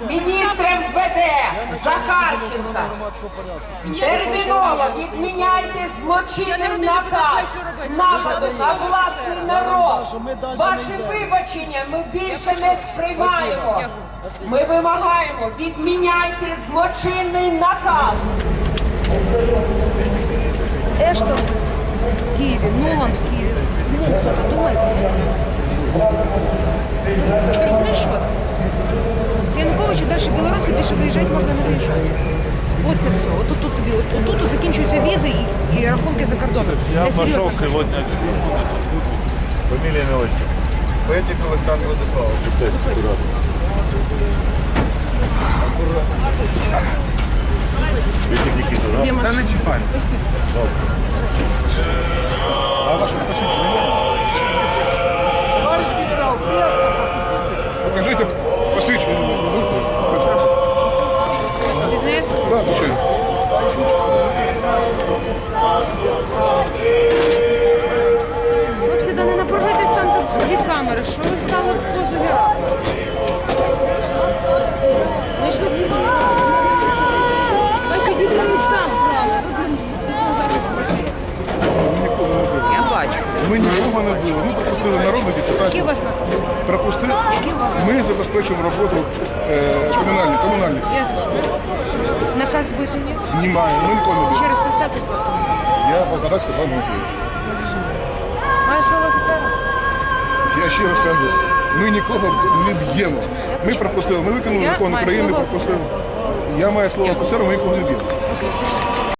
міністр МВД Захарченка. Терміново відміняйте злочинний наказ нападу на власний народ. Ваші вибачення ми більше не сприймаємо. Ми вимагаємо, відміняйте злочинний наказ. Эштон в Киеве, Ноланд в Киеве. Ну, кто-то думает. Далі Білорусі більше виїжджати можна не виїжджати. От це все. От тут тобі, от, от тут закінчуються візи і, і рахунки за кордоном. Я серйозно пошел кажу. сегодня к Фамилия, имя, отчество. Петик Олександр Владиславович. Витик Никита, да? Та не чіпай. А ваше знаєте? Да, звичайно. Хлопці, да не напружуйтесь там від камери. Що ви стали в позові? Ви ж тут Ваші діти не там, правда. Ви, блін, ви зараз просили. Я бачу. Ми нікого не били. Ми пропустили народних депутатів. вас? Пропустили. Вас Ми забезпечуємо роботу е, комунальних. комунальних. Я зрозуміла. Немає. Ми не били. Ще раз представте, будь ласка. Я Богданак Степан Дмитрович. Має слово офіцера? Я ще раз кажу, ми нікого не б'ємо. Ми пропустили, ми виконали Я закон маю України, слово пропустили. Я маю слово офіцеру, ми нікого не б'ємо.